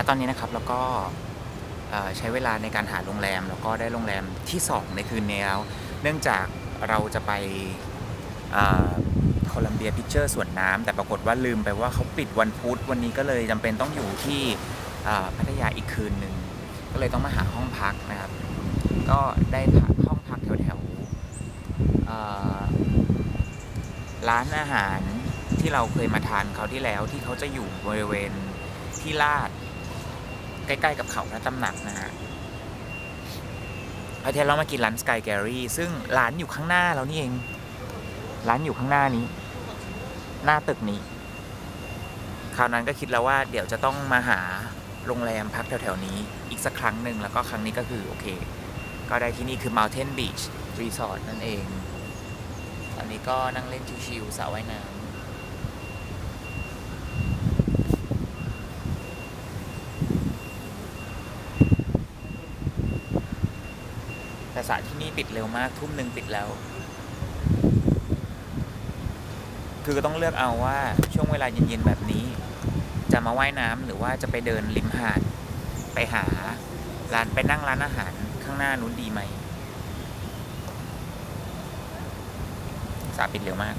และตอนนี้นะครับเราก็ใช้เวลาในการหาโรงแรม แล้วก็ได้โรงแรมที่ 2 ในคืนนี้แล้วเนื่องจากเราจะไปโคลัมเบียพิเชอร์สวนน้ำแต่ปรากฏว่าลืมไปว่าเขาปิดวันพุธวันนี้ก็เลยจำเป็นต้องอยู่ที่พัทยาอีกคืนหนึ่งก็เลยต้องมาหาห้องพักนะครับ ก็ได้พักห้องพักแถวแถวๆร้านอาหารที่เราเคยมาทานเขาที่แล้วที่เขาจะอยู่บริเวณที่ลาด ใกล้ๆกับเขาพระตำหนักนะฮะอาทิตย์เรามากินร้านสกายแกรี่ซึ่งร้านอยู่ข้างหน้าเรานี่เอง ร้านอยู่ข้างหน้านี้ หน้าตึกนี้ คราวนั้นก็คิดแล้วว่าเดี๋ยวจะต้องมาหาโรงแรมพักแถวๆนี้อีกสักครั้งหนึ่งแล้วก็ครั้งนี้ก็คือโอเค ก็ได้ที่นี่คือ Mountain Beach Resort นั่นเอง ตอนนี้ก็นั่งเล่นชิวๆสระว่ายน้ำ แต่สระที่นี่ปิดเร็วมากทุ่มหนึ่งปิดแล้ว คือก็ต้องเลือกเอาว่าช่วงเวลาเย็นๆแบบนี้ จะมาว่ายน้ำหรือว่าจะไปเดินริมหาด ไปหาร้านไปนั่งร้านอาหารข้างหน้านู้นดีไหมสาปิดเร็วมาก